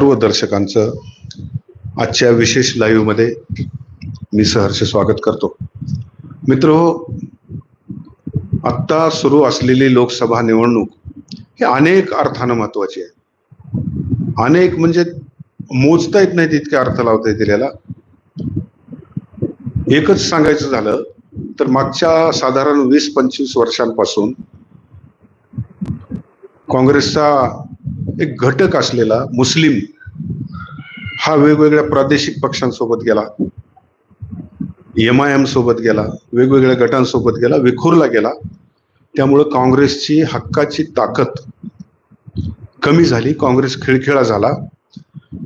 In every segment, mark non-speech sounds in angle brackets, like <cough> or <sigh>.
सर्व दर्शकांचं आजच्या विशेष लाईव्हमध्ये मी सहर्ष स्वागत करतो. मित्र हो, आत्ता सुरू असलेली लोकसभा निवडणूक ही अनेक अर्थानं महत्वाची आहे. अनेक म्हणजे मोजता येत नाही तितके अर्थ लावता येतील याला. एकच सांगायचं झालं तर मागच्या साधारण वीस पंचवीस वर्षांपासून काँग्रेसचा एक घटक असलेला मुस्लिम हा वेगवेगळ्या प्रादेशिक पक्षांसोबत गेला. एम आय एम सोबत गेला वेगवेगळ्या गटांसोबत गेला विखुरला गेला. त्यामुळं काँग्रेसची हक्काची ताकद कमी झाली काँग्रेस खिळखिळा झाला.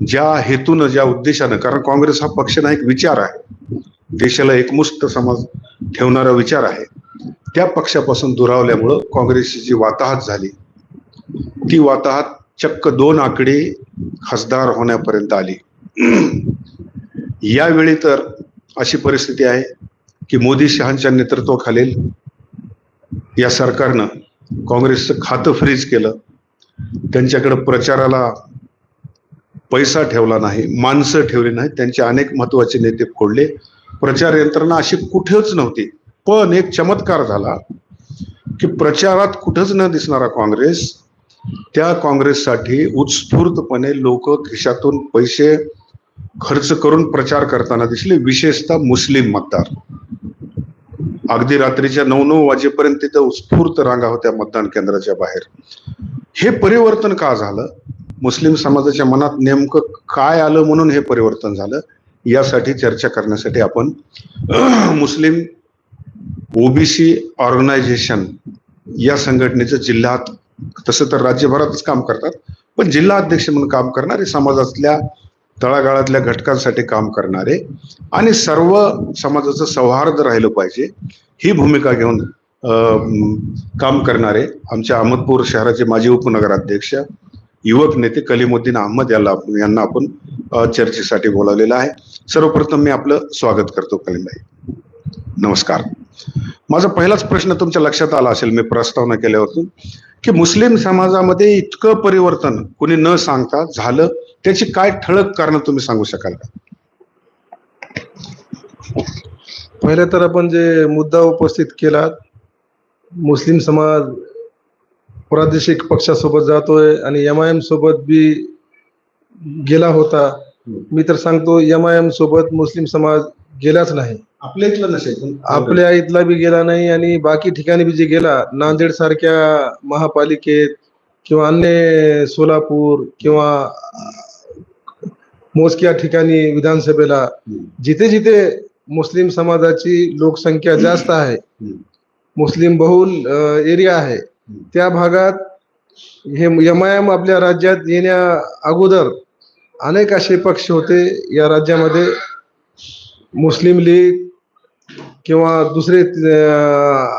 ज्या हेतून ज्या उद्देशानं कारण काँग्रेस हा पक्ष ना एक विचार आहे. देशाला एकमुष्ट समाज ठेवणारा विचार आहे. त्या पक्षापासून दुरावल्यामुळं काँग्रेसची जी वाताहत झाली ती वाताहत चक्क दोन आकडे खासदार होण्यापर्यंत आली. यावेळी तर अशी परिस्थिती आहे की मोदी शहांच्या नेतृत्वाखालील या सरकारनं काँग्रेसचं खातं फ्रीज केलं. त्यांच्याकडे प्रचाराला पैसा ठेवला नाही माणसं ठेवली नाही त्यांचे अनेक महत्त्वाचे नेते फोडले. प्रचार यंत्रणा अशी कुठेच नव्हती. पण एक चमत्कार झाला की प्रचारात कुठंच न दिसणारा काँग्रेस त्या काँग्रेससाठी उत्स्फूर्तपणे लोक खिशातून पैसे खर्च करून प्रचार करताना दिसले विशेषतः मुस्लिम मतदार. अगदी रात्रीच्या नऊ नऊ वाजेपर्यंत तिथं उत्स्फूर्त रांगा होत्या मतदान केंद्राच्या बाहेर. हे परिवर्तन का झालं? मुस्लिम समाजाच्या मनात नेमकं काय आलं म्हणून हे परिवर्तन झालं? यासाठी चर्चा करण्यासाठी आपण <clears throat> मुस्लिम ओबीसी ऑर्गनायझेशन या संघटनेचं जिल्ह्यात तसं तर राज्यभरातच काम करतात. पण जिल्हा अध्यक्ष म्हणून काम करणारे समाजातल्या तळागाळातल्या घटकांसाठी काम करणारे आणि सर्व समाजाचं सौहार्द राहिलं पाहिजे ही भूमिका घेऊन अं, काम करणारे आमच्या अहमदपूर शहराचे माजी उपनगराध्यक्ष युवक नेते कलिमुद्दीन अहमद याला यांना आपण चर्चेसाठी बोलावलेलं आहे. सर्वप्रथम मी आपलं स्वागत करतो कलीमभाई. नमस्कार. माझा पहिलाच प्रश्न तुमच्या लक्षात आला असेल मी प्रस्तावना केल्यावरतून की मुस्लिम समाजामध्ये इतकं परिवर्तन कुणी न सांगता झालं त्याची काय ठळक कारण तुम्ही सांगू शकाल का? पहिले तर आपण जे मुद्दा उपस्थित केला मुस्लिम समाज प्रादेशिक पक्षासोबत जातोय आणि एम आय एम सोबत बी गेला होता मी तर सांगतो एम आय एम सोबत मुस्लिम समाज गेलाच नाही. आपल्या इथलं नसेल पण आपल्या इथला बी गेला नाही आणि बाकी ठिकाणी बी जे गेला नांदेड सारख्या महापालिकेत किंवा अन्य सोलापूर किंवा मोजक्या ठिकाणी विधानसभेला जिथे जिथे मुस्लिम समाजाची लोकसंख्या जास्त आहे मुस्लिम बहुल एरिया आहे त्या भागात हे एम आपल्या राज्यात येण्या अगोदर अनेक असे पक्ष होते या राज्यामध्ये. मुस्लिम लीग किंवा दुसरे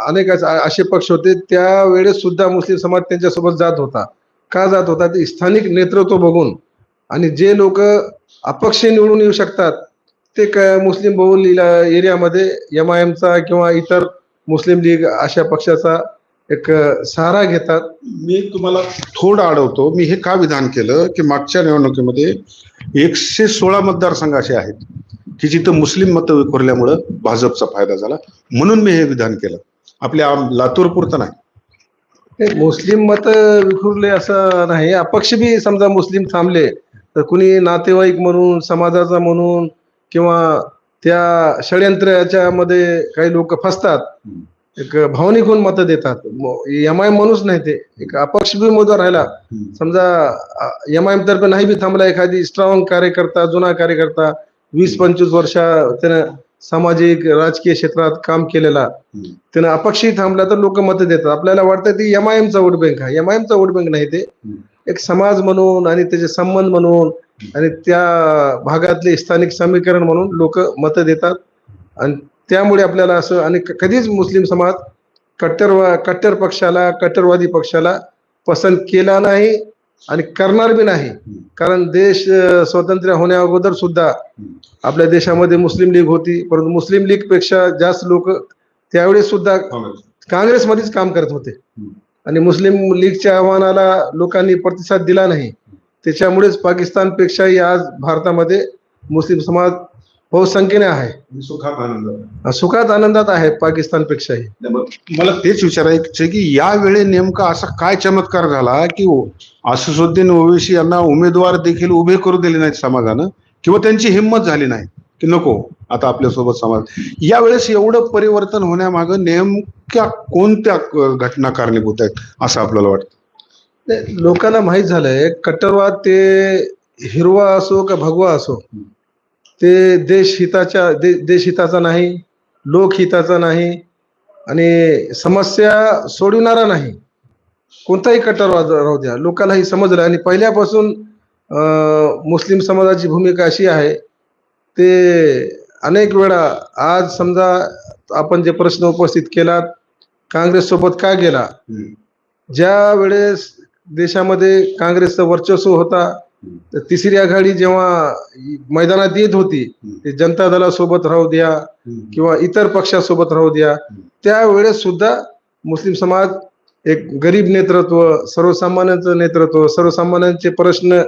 अनेक असे पक्ष होते त्यावेळेस सुद्धा मुस्लिम समाज त्यांच्यासोबत जात होता. का जात होता? ते स्थानिक नेतृत्व बघून. आणि जे लोक अपक्ष निवडून येऊ शकतात ते क- मुस्लिम बहुल एरियामध्ये एम आय एमचा किंवा इतर मुस्लिम लीग अशा पक्षाचा एक सहारा घेतात. मी तुम्हाला थोडं अडवतो मी हे का विधान केलं? की मागच्या निवडणुकीमध्ये एकशे सोळा मतदारसंघ असे आहेत की जिथं मुस्लिम मतं विखुरल्यामुळं भाजपचा फायदा झाला. म्हणून मी हे विधान केलं. आपल्या लातूर पुरतं नाही. मुस्लिम मत विखुरले असं नाही. अपक्ष बी समजा मुस्लिम थांबले तर कुणी नातेवाईक म्हणून समाजाचा म्हणून किंवा त्या षडयंत्राच्या मध्ये काही लोक फसतात एक भावनिक होऊन मतं देतात. एम आय म्हणूच नाही ते. एक अपक्ष बी उमेदवार राहिला. समजा एम आय तर्फे नाही बी थांबला एखादी स्ट्रॉंग कार्यकर्ता जुना कार्यकर्ता वीस पंचवीस वर्ष त्यानं सामाजिक राजकीय क्षेत्रात काम केलेला. त्यानं अपक्षही थांबला तर लोक मतं देतात. आपल्याला वाटतं ती एम आय एमचा वोट बँक आहे. एम आय एमचा वोट बँक नाही ते. एक समाज म्हणून आणि त्याचे संबंध म्हणून आणि त्या भागातले स्थानिक समीकरण म्हणून लोक मतं देतात. आणि त्यामुळे आपल्याला असं आणि कधीच मुस्लिम समाज कट्टर कट्टर पक्षाला कट्टरवादी पक्षाला पसंत केला नाही आणि करणार बी नाही. कारण देश स्वतंत्र होण्या अगोदर सुद्धा आपल्या देशामध्ये मुस्लिम लीग होती परंतु मुस्लिम लीगपेक्षा जास्त लोक त्यावेळेस सुद्धा काँग्रेसमध्येच काम करत होते. आणि मुस्लिम लीगच्या आव्हानाला लोकांनी प्रतिसाद दिला नाही. त्याच्यामुळेच पाकिस्तानपेक्षाही आज भारतामध्ये मुस्लिम समाज बहुसंख्येने आहे. सुखात आनंद सुखात आनंदात आहे पाकिस्तानपेक्षाही. मला तेच विचारायचं की यावेळी नेमका असा काय चमत्कार झाला की असुद्दीन ओवेसी यांना उमेदवार देखील उभे करू दिले नाहीत समाजानं? किंवा त्यांची हिंमत झाली नाही? की नको आता आपल्यासोबत समाज. यावेळेस एवढं परिवर्तन होण्यामागं नेमक्या कोणत्या घटना कारणीभूत आहेत असं आपल्याला वाटतं? लोकांना माहीत झालंय कट्टरवाद ते हिरवा असो का भगवा असो ते देशहिताच्या दे, देशहिताचा नाही लोकहिताचा नाही आणि समस्या सोडविणारा नाही. कोणताही कट्टरवाद राहू द्या लोकांना हे समजलं. आणि पहिल्यापासून मुस्लिम समाजाची भूमिका अशी आहे ते अनेक वेळा आज समजा आपण जे प्रश्न उपस्थित केलात काँग्रेस सोबत का गेला? ज्या वेळेस देशामध्ये काँग्रेसचं वर्चस्व होता तर तिसरी आघाडी जेव्हा मैदानात येत होती ते जनता दलासोबत राहू द्या किंवा इतर पक्षासोबत राहू द्या त्यावेळेस सुद्धा मुस्लिम समाज एक गरीब नेतृत्व सर्वसामान्यांचं नेतृत्व सर्वसामान्यांचे प्रश्न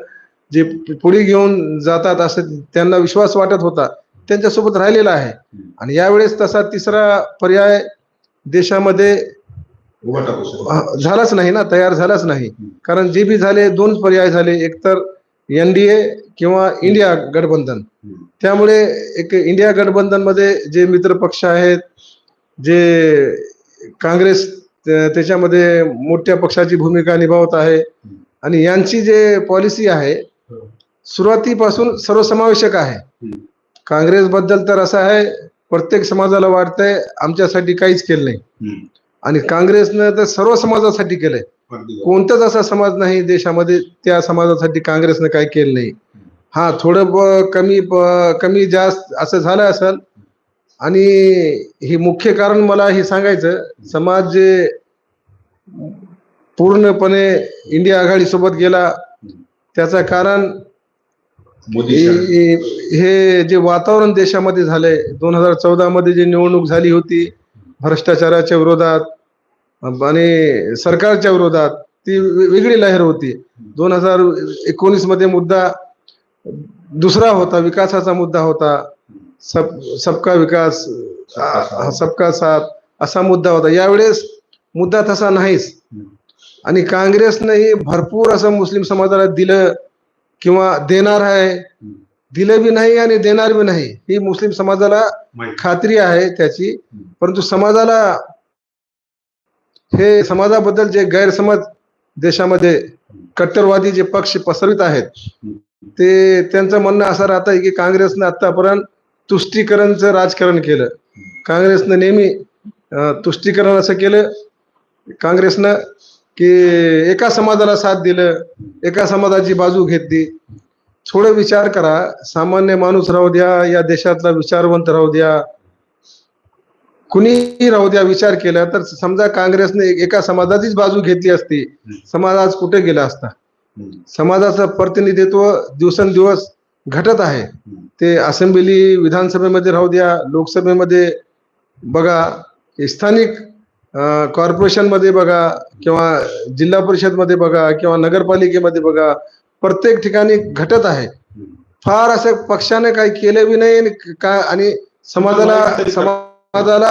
जे पुढे घेऊन जातात असं त्यांना विश्वास वाटत होता त्यांच्यासोबत राहिलेला आहे. आणि यावेळेस तसा तिसरा पर्याय देशामध्ये झालाच नाही ना तयार झालाच नाही. कारण जे बी झाले दोन पर्याय झाले. एकतर एनडीए किंवा इंडिया गठबंधन. त्यामुळे एक इंडिया गठबंधनमध्ये जे मित्र पक्ष आहेत जे काँग्रेस त्याच्यामध्ये मोठ्या पक्षाची भूमिका निभावत आहे आणि यांची जे पॉलिसी आहे सुरुवातीपासून सर्वसमावेशक आहे. काँग्रेस बद्दल तर असं आहे प्रत्येक समाजाला वाटतंय आमच्यासाठी काहीच केलं नाही. आणि काँग्रेसनं तर सर्व समाजासाठी केलंय. कोणताच असा समाज नाही देशामध्ये त्या समाजासाठी काँग्रेसनं काही केलं नाही. हा थोडं कमी कमी जास्त असं झालं असेल. आणि हे मुख्य कारण मला हे सांगायचं समाज जे पूर्णपणे इंडिया आघाडी सोबत गेला त्याचं कारण हे जे वातावरण देशामध्ये झालंय दोन हजार चौदा मध्ये जी निवडणूक झाली होती भ्रष्टाचाराच्या विरोधात आणि सरकारच्या विरोधात ती वेगळी लहर होती. दोन हजार एकोणीसमध्ये मुद्दा दुसरा होता विकासाचा मुद्दा होता. सब सबका विकास आ- सबका साथ. असा मुद्दा होता. यावेळेस मुद्दा तसा नाहीच. आणि काँग्रेसनंही भरपूर असं मुस्लिम समाजाला दिलं किंवा देणार आहे दिलं बी नाही आणि देणार बी नाही ही मुस्लिम समाजाला खात्री आहे त्याची. परंतु समाजाला हे समाजाबद्दल जे गैरसमज देशामध्ये कट्टरवादी जे पक्ष पसरवित आहेत ते त्यांचं म्हणणं असं राहतं की काँग्रेसनं आतापर्यंत तुष्टीकरणचं राजकारण केलं. काँग्रेसनं नेहमी तुष्टीकरण असं केलं. काँग्रेसनं की एका समाजाला साथ दिलं एका समाजाची बाजू घेतली. थोडं विचार करा सामान्य माणूस राहू द्या या देशातला विचारवंत राहू द्या. कुणीही राहू द्या विचार केला तर समजा काँग्रेसने एक- समाजाचीच बाजू घेतली असती समाज आज कुठे गेला असता? समाजाचं प्रतिनिधित्व दिवसेंदिवस घटत आहे. ते असेंब्ली विधानसभेमध्ये राहू द्या लोकसभेमध्ये बघा स्थानिक कॉर्पोरेशनमध्ये बघा किंवा जिल्हा परिषदमध्ये बघा किंवा नगरपालिकेमध्ये बघा प्रत्येक ठिकाणी घटत आहे. फार असं पक्षाने काही केलं बी नाही आणि काय आणि समाजाला समाजाला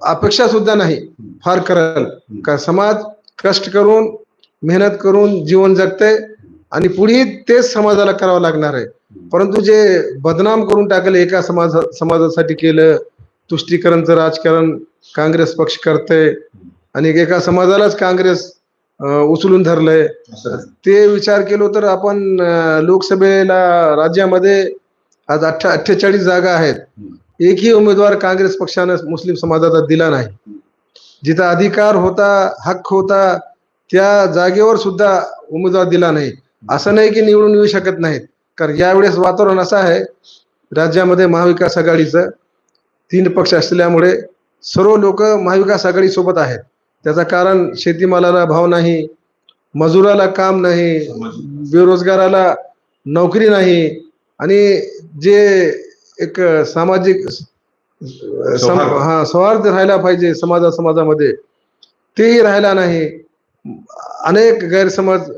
अपेक्षा सुद्धा नाही. फार करल. का समाज कष्ट करून मेहनत करून जीवन जगते आणि पुढे तेच समाजाला करावं लागणार आहे. परंतु जे बदनाम करून टाकलं एका समाज समाजासाठी केलं तुष्टीकरणचं राजकारण काँग्रेस पक्ष करते आणि एका समाजालाच काँग्रेस उचलून धरलंय ते विचार केलो तर आपण लोकसभेला राज्यामध्ये आज अठ्ठा अठ्ठेचाळीस जागा आहेत. एकही उमेदवार काँग्रेस पक्षानं मुस्लिम समाजाचा दिला नाही. जिथं अधिकार होता हक्क होता त्या जागेवर सुद्धा उमेदवार दिला नाही. असं नाही की निवडून येऊ शकत नाहीत. कारण यावेळेस वातावरण असं आहे राज्यामध्ये महाविकास आघाडीचं तीन पक्ष असल्यामुळे सर्व लोक महाविकास आघाडी सोबत आहेत. त्याचं कारण शेतीमालाला भाव नाही मजुराला काम नाही बेरोजगाराला नोकरी नाही. आणि जे एक सामाजिक सम-. हा सौहार्द राहायला पाहिजे समाजा समाजामध्ये. तेही राहायला नाही. अनेक गैरसमज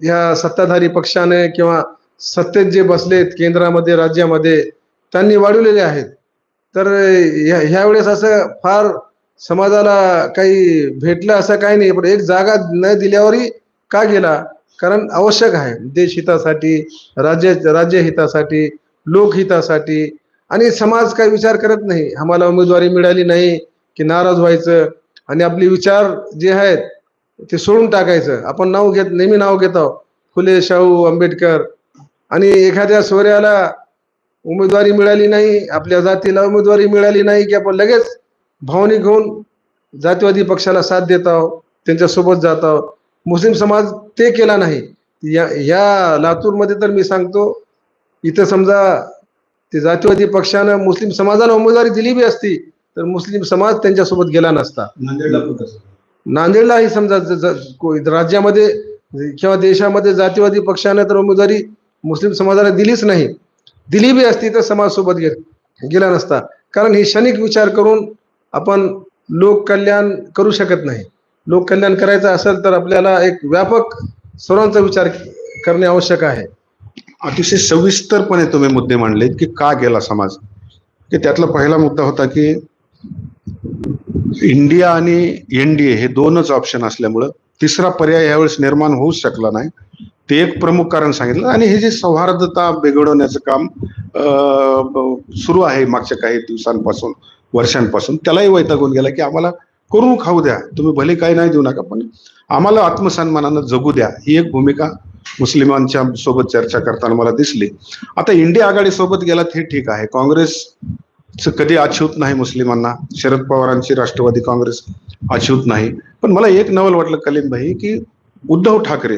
ह्या सत्ताधारी पक्षाने किंवा सत्तेत जे बसलेत केंद्रामध्ये राज्यामध्ये त्यांनी वाढवलेले आहेत. तर ह्या ह्यावेळेस असं फार समाजाला काही भेटलं असं काही नाही. पण एक जागा न दिल्यावरही का गेला? कारण आवश्यक आहे. देश हितासाठी राज्य राज्य हितासाठी लोकहितासाठी. आणि समाज काही विचार करत नाही. आम्हाला उमेदवारी मिळाली नाही की नाराज व्हायचं. आणि आपले विचार जे आहेत ते सोडून टाकायचं. आपण नाव घेत नेहमी नाव घेत आहोत. फुले शाहू आंबेडकर. आणि एखाद्या सोऱ्याला उमेदवारी मिळाली नाही आपल्या जातीला उमेदवारी मिळाली नाही की आपण लगेच भावनिक होऊन जातीवादी पक्षाला साथ देत आहोत त्यांच्यासोबत जात आहोत. मुस्लिम समाज ते केला नाही. या या लातूरमध्ये तर मी सांगतो इथं समजा ते जातीवादी पक्षानं मुस्लिम समाजाला उमेदवारी दिली बी असती तर मुस्लिम समाज त्यांच्यासोबत गेला नसता. नांदेडला. नांदेडलाही समजा राज्यामध्ये किंवा देशामध्ये जातीवादी पक्षाने तर उमेदवारी मुस्लिम समाजाला दिलीच नाही. दिली बी असती तर समाज सोबत गे गेला नसता. कारण ही क्षणिक विचार करून आपण लोक कल्याण करू शकत नाही. लोक कल्याण करायचं असेल तर आपल्याला एक व्यापक सर्वांचा विचार करणे आवश्यक आहे. अतिशय सविस्तरपणे तुम्ही मुद्दे मांडले की का गेला समाज? की त्यातला पहिला मुद्दा होता की इंडिया आणि एनडीए हे दोनच ऑप्शन असल्यामुळं तिसरा पर्याय यावेळेस निर्माण होऊच शकला नाही. ते एक प्रमुख कारण सांगितलं आणि हे जे सौहार्दता बिघडवण्याचं काम सुरू आहे मागच्या काही दिवसांपासून वर्षांपासून त्यालाही वैतागून गेला की आम्हाला करून खाऊ द्या. तुम्ही भले काही नाही देऊ नका पण आम्हाला आत्मसन्मानानं जगू द्या. ही एक भूमिका मुस्लिमांच्या सोबत चर्चा करताना मला दिसली. आता इंडिया आघाडी सोबत गेलात हे ठीक आहे. काँग्रेस कधी अछूत नाही मुस्लिमांना. शरद पवारांची राष्ट्रवादी काँग्रेस अछूत नाही. पण मला एक नवल वाटलं कलीम भाई की उद्धव ठाकरे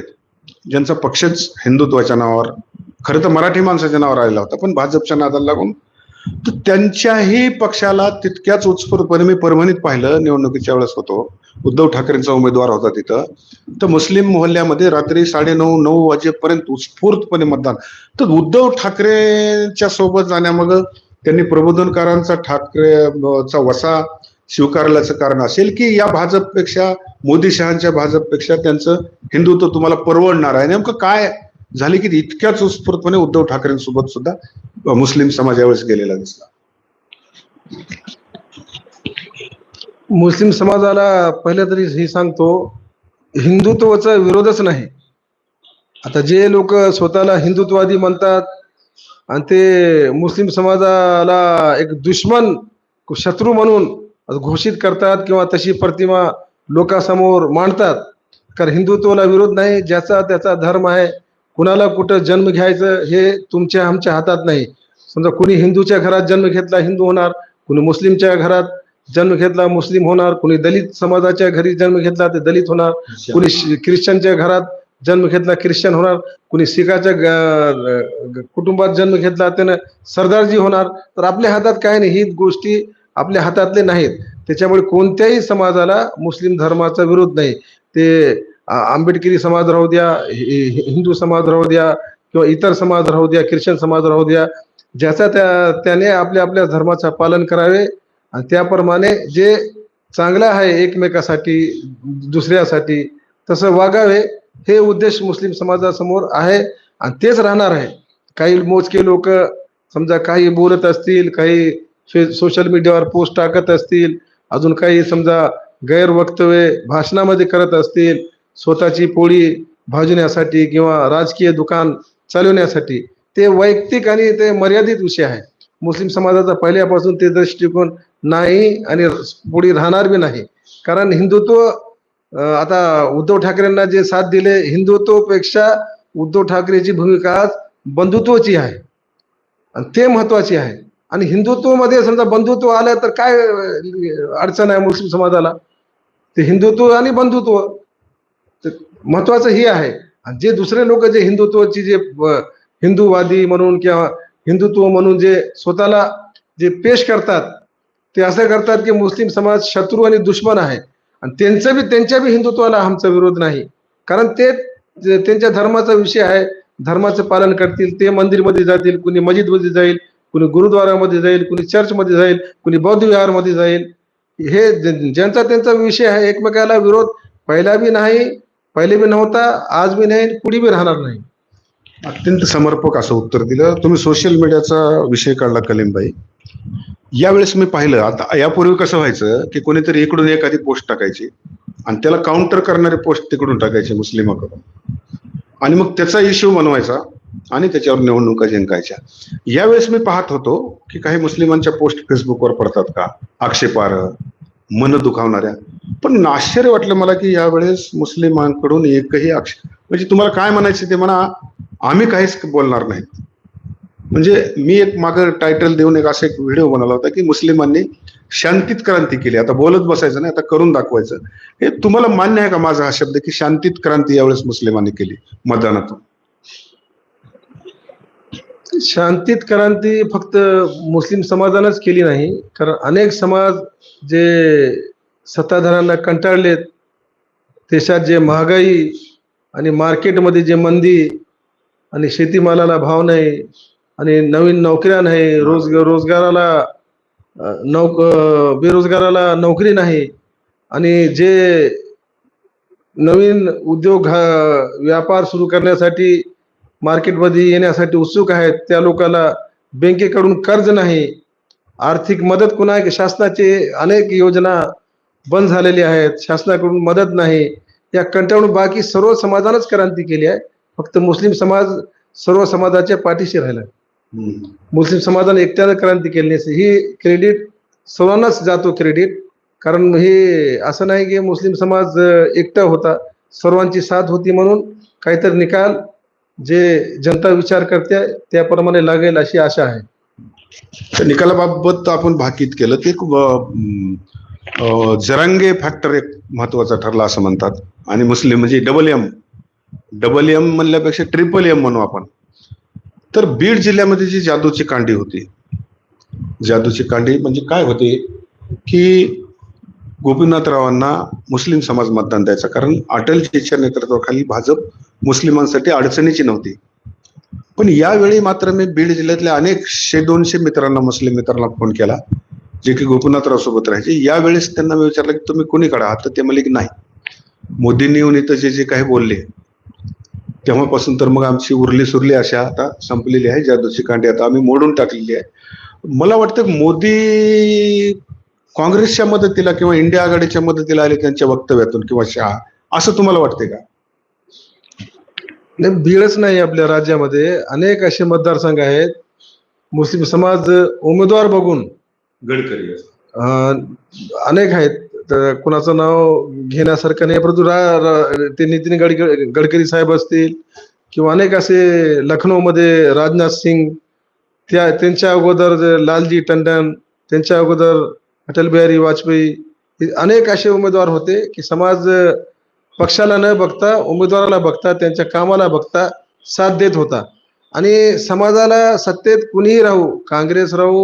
ज्यांचा पक्षच हिंदुत्वाच्या नावावर खरं तर मराठी माणसाच्या नावावर आलेला होता पण भाजपच्या नादाला लागून तर त्यांच्याही पक्षाला तितक्याच उत्स्फूर्तपणे मी परभणीत पाहिलं निवडणुकीच्या वेळेस होतो. उद्धव ठाकरेंचा उमेदवार होता तिथं. तर मुस्लिम मोहल्ल्यामध्ये रात्री साडेनऊ नऊ वाजेपर्यंत उत्स्फूर्तपणे मतदान. तर उद्धव ठाकरेच्या सोबत जाण्यामागं त्यांनी प्रबोधनकारांचा ठाकरे चा वसा स्वीकारल्याचं कारण असेल की या भाजपपेक्षा मोदी शहांच्या भाजपपेक्षा त्यांचं हिंदुत्व तुम्हाला परवडणार आहे. नेमकं काय झाले की इतक्याच उत्स्फूर्तपणे उद्धव ठाकरेंसोबत सुद्धा मुस्लिम समाज यावेळेस गेलेला दिसला. मुस्लिम समाजाला पहिलं तरी हे सांगतो हिंदुत्वाचा विरोधच नाही. आता जे लोक स्वतःला हिंदुत्ववादी म्हणतात आणि ते मुस्लिम समाजाला एक दुश्मन शत्रू म्हणून घोषित करतात किंवा तशी प्रतिमा लोकांसमोर मांडतात. कारण हिंदुत्वाला विरोध नाही ज्याचा त्याचा धर्म आहे कुणाला कुठं जन्म घ्यायचं हे तुमच्या आमच्या हातात नाही. समजा कुणी हिंदूच्या घरात जन्म घेतला हिंदू होणार. कुणी मुस्लिमच्या घरात जन्म घेतला मुस्लिम होणार. कुणी दलित समाजाच्या घरी जन्म घेतला ते दलित होणार. कुणी ख्रिश्चनच्या घरात जन्म घेतला ख्रिश्चन होणार. कुणी सिखाच्या ग- ग- कुटुंबात जन्म घेतला त्यानं सरदारजी होणार. तर आपल्या हातात काय नाही. ही गोष्टी आपल्या हातातले नाहीत. त्याच्यामुळे कोणत्याही समाजाला मुस्लिम धर्माचा विरोध नाही. ते आंबेडकरी समाज राहू द्या हिंदू समाज राहू द्या किंवा इतर समाज राहू द्या ख्रिश्चन समाज राहू द्या ज्याचा त्या त्याने आपल्या आपल्या धर्माचं पालन करावे आणि त्याप्रमाणे जे चांगलं आहे एकमेकासाठी दुसऱ्यासाठी तसं वागावे हे उद्देश मुस्लिम समाजासमोर आहे आणि तेच राहणार आहे. काही मोजके लोक समजा काही बोलत असतील काही सोशल मीडियावर पोस्ट टाकत असतील अजून काही समजा गैरवक्तव्य भाषणामध्ये करत असतील स्वतःची पोळी भाजण्यासाठी किंवा राजकीय दुकान चालवण्यासाठी ते वैयक्तिक आणि ते मर्यादित विषय आहे. मुस्लिम समाजाचा पहिल्यापासून ते दृष्टिकोन नाही आणि पुढे राहणार बी नाही. कारण हिंदुत्व आता उद्धव ठाकरेंना जे साथ दिले हिंदुत्वपेक्षा उद्धव ठाकरेची भूमिका आज बंधुत्वाची आहे. आणि ते महत्वाची आहे. आणि हिंदुत्वमध्ये समजा बंधुत्व आलं तर काय अडचण आहे मुस्लिम समाजाला? ते हिंदुत्व आणि बंधुत्व. तर महत्वाचं हे आहे. आणि जे दुसरे लोक जे हिंदुत्वाची जे हिंदूवादी म्हणून किंवा हिंदुत्व म्हणून जे स्वतःला जे पेश करतात ते असं करतात की मुस्लिम समाज शत्रू आणि दुश्मन आहे. आणि त्यांचं बी त्यांच्या बी हिंदुत्वाला आमचा विरोध नाही. कारण ते जे त्यांच्या धर्माचा विषय आहे. धर्माचं पालन करतील ते मंदिरमध्ये जातील कुणी मस्जिदमध्ये जाईल कुणी गुरुद्वारामध्ये जाईल कुणी चर्चमध्ये जाईल कुणी बौद्ध विहारमध्ये जाईल. हे ज्यांचा त्यांचा विषय आहे एकमेकाला विरोध पहिला बी नाही पहिले बी नव्हता आज बी नाही पुढे बी राहणार नाही. अत्यंत समर्पक असं उत्तर दिलं. तुम्ही सोशल मीडियाचा विषय काढला कलीमबाई. यावेळेस मी पाहिलं आता यापूर्वी कसं व्हायचं की कोणीतरी इकडून एखादी पोस्ट टाकायची आणि त्याला काउंटर करणारे पोस्ट तिकडून टाकायचे मुस्लिमाकडून आणि मग त्याचा इश्यू बनवायचा आणि त्याच्यावर निवडणुका जिंकायच्या. यावेळेस मी पाहत होतो की काही मुस्लिमांच्या पोस्ट फेसबुकवर पडतात का? आक्षेपार्ह. मन दुखावणाऱ्या. पण आश्चर्य वाटलं मला की यावेळेस मुस्लिमांकडून एकही आक्षेप म्हणजे तुम्हाला काय म्हणायचं ते म्हणा आम्ही काहीच बोलणार नाही म्हणजे मी एक मागं टायटल देऊन एक असा एक व्हिडिओ बनवला होता की मुस्लिमांनी शांतीत क्रांती केली. आता बोलत बसायचं नाही आता करून दाखवायचं. हे तुम्हाला मान्य आहे का माझा हा शब्द की शांतीत क्रांती यावेळेस मुस्लिमांनी केली? मतदानातून. शांतीत क्रांती फक्त मुस्लिम समाजानंच केली नाही कारण अनेक समाज जे सत्ताधाऱ्यांना कंटाळलेत देशात जे महागाई आणि मार्केटमध्ये जे मंदी आणि शेतीमालाला भाव नाही आणि नवीन नोकऱ्या नाही रोज रोजगाराला अ, नोक बेरोजगाराला नोकरी नाही आणि जे नवीन उद्योग हा- व्यापार सुरू करण्यासाठी मार्केटमध्ये येण्यासाठी उत्सुक आहेत. त्या लोकांना बँकेकडून कर्ज नाही. आर्थिक मदत कुणा शासनाचे अनेक योजना बंद झालेल्या आहेत. शासनाकडून मदत नाही. या कंटाळून बाकी सर्व समाजानंच क्रांती केली आहे. फक्त मुस्लिम समाज सर्व समाजाच्या पाठीशी राहिला मुस्लिम समाजाने एकट्यानं क्रांती केली नसते ही क्रेडिट सर्वांनाच जातो क्रेडिट. कारण हे असं नाही की मुस्लिम समाज एकटा होता. सर्वांची साथ होती म्हणून काहीतरी निकाल जे जनता विचार करते त्याप्रमाणे लागेल अशी आशा आहे. निकालाबाबत आपण भाकीत केलं ते खूप जरांगे फॅक्टर एक महत्त्वाचा ठरला असं म्हणतात. आणि मुस्लिम म्हणजे डबल एम डबल एम म्हणल्यापेक्षा ट्रिपल एम म्हणू आपण. तर बीड जिल्ह्यामध्ये जी जादूची कांडी होती जादूची कांडी म्हणजे काय होते? की गोपीनाथरावांना मुस्लिम समाज मतदान द्यायचा. कारण अटलजीच्या नेतृत्वाखाली भाजप मुस्लिमांसाठी अडचणीची नव्हती. पण यावेळी मात्र मी बीड जिल्ह्यातल्या अनेक शे दोनशे मित्रांना मुस्लिम मित्रांना फोन केला जे की गोपीनाथराव सोबत राहायचे. यावेळेस त्यांना मी विचारलं की तुम्ही कोणी काढा? तर ते म्हणले की नाही. मोदींनी येऊन इथं जे जे काही बोलले तेव्हापासून तर मग आमची उरली सुरली अशा आता संपलेली आहे. जादूची कांडी आता आम्ही मोडून टाकलेली आहे. मला वाटतं मोदी काँग्रेसच्या मदतीला किंवा इंडिया आघाडीच्या मदतीला आले त्यांच्या वक्तव्यातून किंवा शहा असं तुम्हाला वाटते का? नाही बीडच नाही आपल्या राज्यामध्ये. अनेक असे मतदारसंघ आहेत. मुस्लिम समाज उमेदवार बघून. गडकरी अनेक आहेत. तर कुणाचं नाव घेण्यासारखं नाही. परंतु ते नितीन गडकरी गडकरी साहेब असतील किंवा अनेक असे लखनौमध्ये राजनाथ सिंग त्या त्यांच्या अगोदर लालजी टंडन त्यांच्या अगोदर अटल बिहारी वाजपेयी हे अनेक असे उमेदवार होते की समाज पक्षाला न बघता उमेदवाराला बघता त्यांच्या कामाला बघता साथ देत होता. आणि समाजाला सत्तेत कुणीही राहू काँग्रेस राहू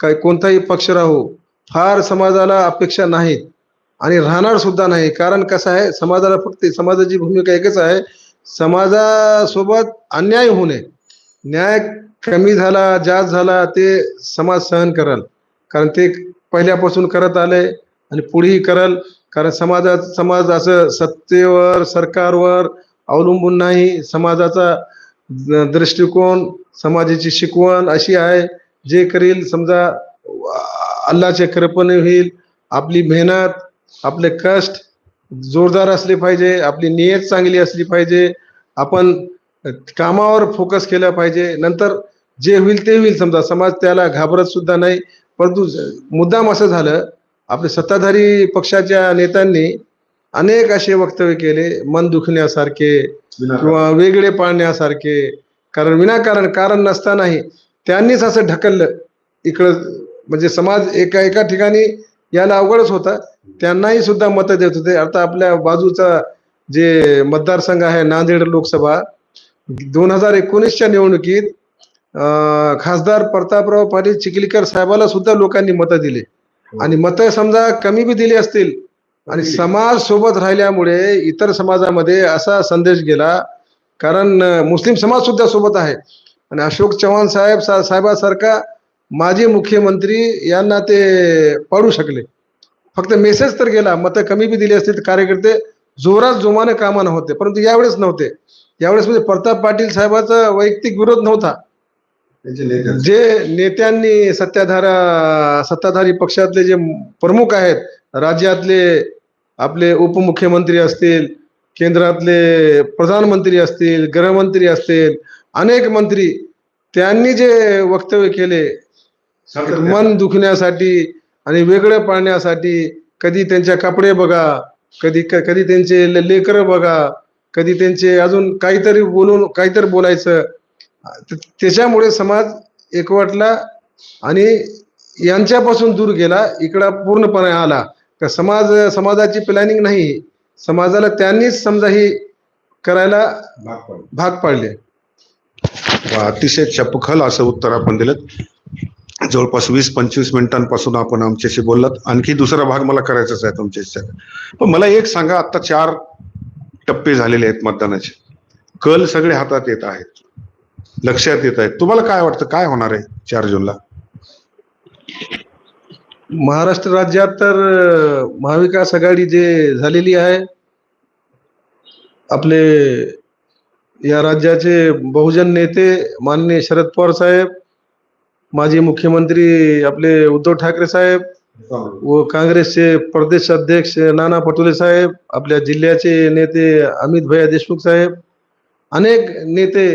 काय कोणताही पक्ष राहू फार समाजाला अपेक्षा नाहीत आणि राहणार सुद्धा नाही. कारण कसं आहे समाजाला फक्त समाजाची भूमिका एकच आहे समाजासोबत अन्याय होऊ नये. न्याय कमी झाला जास्त झाला ते समाज सहन कराल. कारण ते पहिल्यापासून करत आले आणि पुढेही करल. कारण समाजात समाज असं सत्तेवर सरकारवर अवलंबून नाही. समाजाचा दृष्टिकोन समाजाची शिकवण अशी आहे. जे करील समजा अल्लाच्या कृपेने होईल. आपली मेहनत आपले कष्ट जोरदार असले पाहिजे. आपली नियत चांगली असली पाहिजे. आपण कामावर फोकस केला पाहिजे. नंतर जे होईल ते होईल. समजा समाज त्याला घाबरत सुद्धा नाही. परंतु मुद्दाम असं झालं आपले सत्ताधारी पक्षाच्या नेत्यांनी अनेक असे वक्तव्य केले मन दुखण्यासारखे किंवा वेगळे पाळण्यासारखे कारण विनाकारण कारण नसतानाही त्यांनीच असं ढकललं. इकडं म्हणजे समाज एका एका ठिकाणी याला अवघडच होता. त्यांनाही सुद्धा मतं देत होते. आता आपल्या बाजूचा जे मतदारसंघ आहे नांदेड लोकसभा दोन हजार एकोणीसच्या निवडणुकीत खासदार प्रतापराव पाटील चिखलीकर साहेबाला सुद्धा लोकांनी मतं दिले. आणि मतं समजा कमी बी दिली असतील. आणि समाज सोबत राहिल्यामुळे इतर समाजामध्ये असा संदेश गेला कारण मुस्लिम समाज सुद्धा सोबत आहे. आणि अशोक चव्हाण साहेब सा- साहेबासारखा माजी मुख्यमंत्री यांना ते पाडू शकले. फक्त मेसेज तर गेला मतं कमी बी दिली असतील कार्यकर्ते जोरात जोमाने कामानं होते परंतु यावेळेस नव्हते. यावेळेस म्हणजे प्रताप पाटील साहेबाचा वैयक्तिक विरोध नव्हता. जे नेत्यांनी सत्ताधारा सत्ताधारी पक्षातले जे प्रमुख आहेत राज्यातले आपले उपमुख्यमंत्री असतील केंद्रातले प्रधानमंत्री असतील गृहमंत्री असतील अनेक मंत्री त्यांनी जे वक्तव्य केले मन दुखण्यासाठी आणि वेगळं पाळण्यासाठी कधी त्यांच्या कपडे बघा कधी कधी त्यांचे लेकर बघा कधी त्यांचे अजून काहीतरी बोलून काहीतरी बोलायचं त्याच्यामुळे समाज एकवटला आणि यांच्यापासून दूर गेला इकडं पूर्णपणे आला. का समाज समाजाची प्लॅनिंग नाही. समाजाला त्यांनीच समजा ही करायला भाग पाडले. अतिशय चपखल असं उत्तर आपण दिलं. जवळपास वीस पंचवीस मिनिटांपासून आपण आमच्याशी बोललात. आणखी दुसरा भाग मला करायचाच आहे तुमच्याशी. पण मला एक सांगा आता चार टप्पे झालेले आहेत मतदानाचे. कल सगळे हातात येत आहेत. लक्षात येत आहेत. तुम्हाला काय वाटतं काय होणार आहे चार जूनला? महाराष्ट्र राज्यात तर महाविकास आघाडी जे झालेली आहे आपले या राज्याचे बहुजन नेते माननीय शरद पवार साहेब माजी मुख्यमंत्री आपले उद्धव ठाकरे साहेब व काँग्रेसचे प्रदेश अध्यक्ष नाना पटोले साहेब आपल्या जिल्ह्याचे नेते अमित भैया देशमुख साहेब अनेक नेते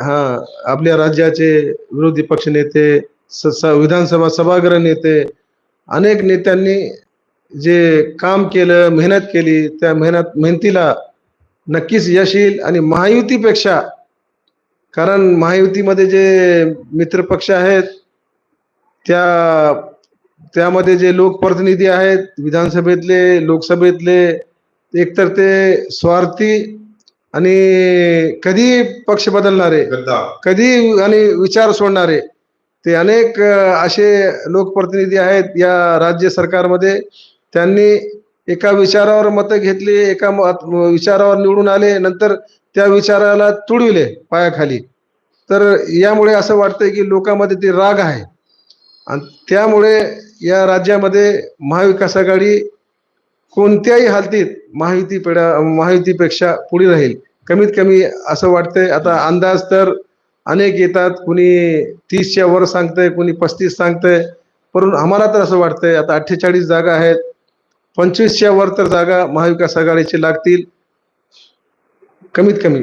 हा आपल्या राज्याचे विरोधी पक्ष नेते विधानसभा सभागृह नेते अनेक नेत्यांनी जे काम केलं मेहनत केली त्या मेहनत मेहनतीला नक्कीच यश येईल आणि महायुतीपेक्षा कारण महायुतीमध्ये जे मित्रपक्ष आहेत त्या त्यामध्ये जे लोकप्रतिनिधी आहेत विधानसभेतले लोकसभेतले एकतर ते स्वार्थी आणि कधी पक्ष बदलणारे कधी आणि विचार सोडणारे ते अनेक असे लोकप्रतिनिधी आहेत या राज्य सरकारमध्ये. त्यांनी एका विचारावर मतं घेतली एका मत- विचारावर निवडून आले नंतर त्या विचाराला तुडविले पायाखाली. तर यामुळे असं वाटतंय की लोकांमध्ये ते राग आहे. आणि त्यामुळे या राज्यामध्ये महाविकास आघाडी कोणत्याही हालतीत महायुती पेढा महायुतीपेक्षा पुढे राहील. कमीत कमी असं वाटतंय आता अंदाज तर अनेक येतात. कुणी तीसच्या वर सांगतंय कुणी पस्तीस सांगतंय. परंतु आम्हाला तर असं वाटतंय आता अठ्ठेचाळीस जागा आहेत. पंचवीसच्या वर तर जागा महाविकास आघाडीची लागतील. कमीत कमी.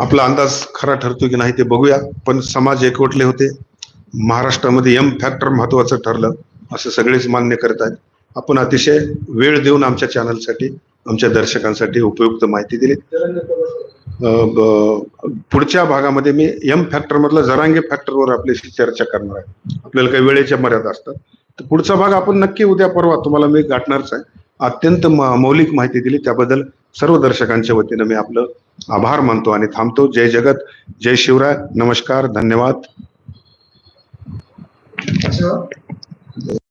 आपला अंदाज खरा ठरतो की नाही ते बघूया. पण समाज एकवटले होते. महाराष्ट्रामध्ये एम फॅक्टर महत्वाचं ठरलं असं सगळेच मान्य करत आहेत. आपण अतिशय वेळ देऊन आमच्या चॅनलसाठी आमच्या दर्शकांसाठी उपयुक्त माहिती दिली. पुढच्या भागामध्ये मी एम फॅक्टर मधलं जरांगे फॅक्टरवर आपल्याशी चर्चा करणार आहे. आपल्याला काही वेळेच्या मर्यादा असतात. तर पुढचा भाग आपण नक्की उद्या परवा तुम्हाला मी गाठणारच आहे. अत्यंत मौलिक माहिती दिली. त्याबद्दल सर्व दर्शकांच्या वतीनं मी आपलं आभार मानतो आणि थांबतो. जय जगत जय शिवराय. नमस्कार धन्यवाद.